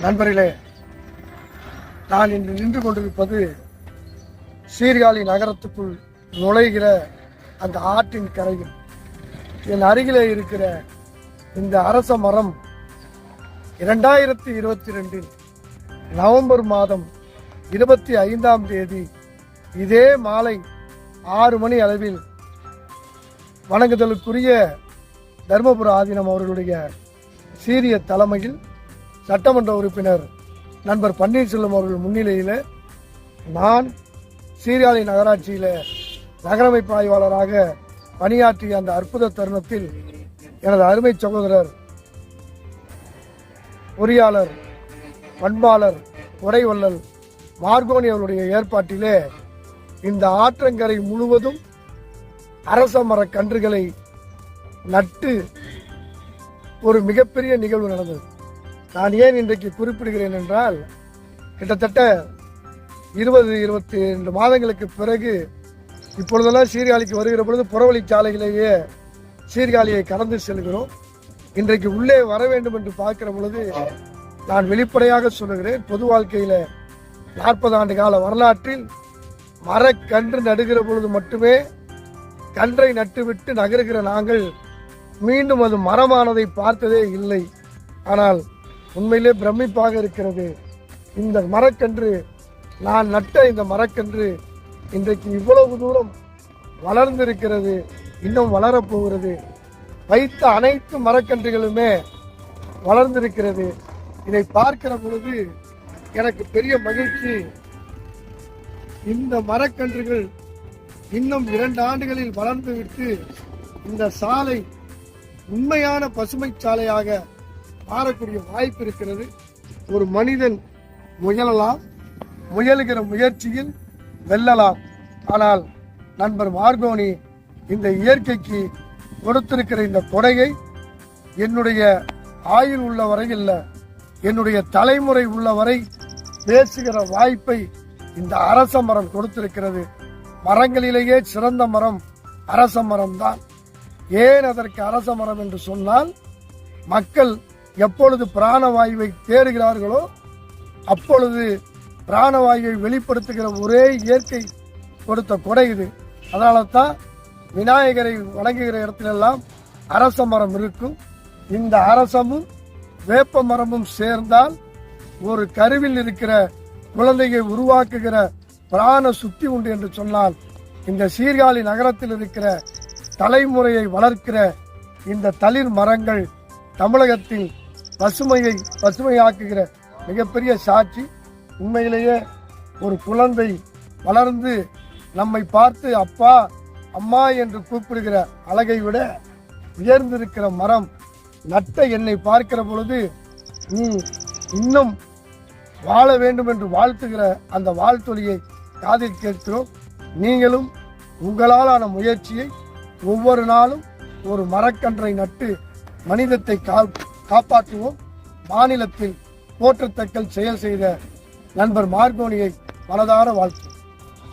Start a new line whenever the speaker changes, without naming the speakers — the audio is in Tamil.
நண்பர்களே நான் இன்று நின்று கொண்டிருப்பது சீர்காழி நகரத்துக்குள் நுழைகிற அந்த ஆற்றின் கரையில். என் அருகிலே இருக்கிற இந்த அரச மரம் இரண்டாயிரத்தி இருபத்தி ரெண்டில் நவம்பர் மாதம் இருபத்தி ஐந்தாம் தேதி இதே மாலை ஆறு மணி அளவில் வணங்குதலுக்குரிய தர்மபுர ஆதீனம் அவர்களுடைய சீரிய தலைமையில் சட்டமன்ற உறுப்பினர் நண்பர் பன்னீர்செல்வம் அவர்கள் முன்னிலையில் நான் சீர்காழி நகராட்சியில் நகரமைப்பு ஆய்வாளராக பணியாற்றிய அந்த அற்புத தருணத்தில் எனது அருமை சகோதரர் பொறியாளர் பண்பாளர் உடைவள்ளல் மார்கோனி அவருடைய ஏற்பாட்டிலே இந்த ஆற்றங்கரை முழுவதும் அரச மரக் கன்றுகளை நட்டு ஒரு மிகப்பெரிய நிகழ்வு நடந்தது. நான் ஏன் இன்றைக்கு குறிப்பிடுகிறேன் என்றால் கிட்டத்தட்ட இருபது இருபத்தி ரெண்டு மாதங்களுக்கு பிறகு இப்பொழுதெல்லாம் சீர்காழிக்கு வருகிற பொழுது புறவழி சாலையிலேயே சீர்காழியை கடந்து செல்கிறோம். இன்றைக்கு உள்ளே வர வேண்டும் என்று பார்க்கிற பொழுது நான் வெளிப்படையாக சொல்லுகிறேன் பொது வாழ்க்கையில் நாற்பது ஆண்டு கால வரலாற்றில் மரக்கன்று நடுகிற பொழுது மட்டுமே கன்றை நட்டுவிட்டு நகருகிற நாங்கள் மீண்டும் அது மரமானதை பார்த்ததே இல்லை. ஆனால் உண்மையிலே பிரமிப்பாக இருக்கிறது. இந்த மரக்கன்று நான் நட்ட இந்த மரக்கன்று இன்றைக்கு இவ்வளவு தூரம் வளர்ந்திருக்கிறது இன்னும் வளரப்போகிறது. வைத்த அனைத்து மரக்கன்றுகளுமே வளர்ந்திருக்கிறது. இதை பார்க்கிற பொழுது எனக்கு பெரிய மகிழ்ச்சி. இந்த மரக்கன்றுகள் இன்னும் இரண்டு ஆண்டுகளில் வளர்ந்துவிட்டு இந்த சாலை உண்மையான பசுமை சாலையாக மாறக்கூடிய வாய்ப்பு இருக்கிறது. ஒரு மனிதன் முயலலாம் முயலுகிற முயற்சியில் வெல்லலாம். ஆனால் நண்பர் மார்கோனி இந்த இயற்கைக்கு கொடுத்திருக்கிற இந்த கொடையை என்னுடைய ஆயுள் உள்ள வரை இல்லை என்னுடைய தலைமுறை உள்ள வரை பேசுகிற வாய்ப்பை இந்த அரச மரம் கொடுத்திருக்கிறது. மரங்களிலேயே சிறந்த மரம் அரச மரம் தான் ஏன் அதற்கு அரச மரம் என்று சொன்னால் மக்கள் எப்பொழுது பிராணவாயுவை தேடுகிறார்களோ அப்பொழுது பிராணவாயுவை வெளிப்படுத்துகிற ஒரே இயற்கை கொடுத்த கொடை இது. அதனால தான் விநாயகரை வணங்குகிற இடத்திலெல்லாம் அரச மரம் இருக்கும். இந்த அரசமும் வேப்ப மரமும் சேர்ந்தால் ஒரு கருவில் இருக்கிற குழந்தையை உருவாக்குகிற பிராண சுத்தி உண்டு என்று சொன்னால் இந்த சீர்காழி நகரத்தில் இருக்கிற தலைமுறையை வளர்க்கிற இந்த தளிர் மரங்கள் தமிழகத்தில் பசுமையை பசுமையாக்குகிற மிகப்பெரிய சாட்சி உண்மையிலேயே ஒரு குழந்தை வளர்ந்து நம்மை பார்த்து அப்பா அம்மா என்று கூப்பிடுகிற அழகை விட உயர்ந்திருக்கிற மரம் நட்ட என்னை பார்க்கிற பொழுது நீ இன்னும் வாழ வேண்டும் என்று வாழ்த்துகிற அந்த வாழ்த்தொலியை காதில் கேட்கிறோம். நீங்களும் உங்களாலான முயற்சியை ஒவ்வொரு நாளும் ஒரு மரக்கன்றை நட்டு மனிதத்தை கா- காப்பாற்றுவோம். மாநிலத்தில் போற்றத்தக்கல் செயல் செய்த நண்பர் மார்கோனியை மனதார வாழ்த்து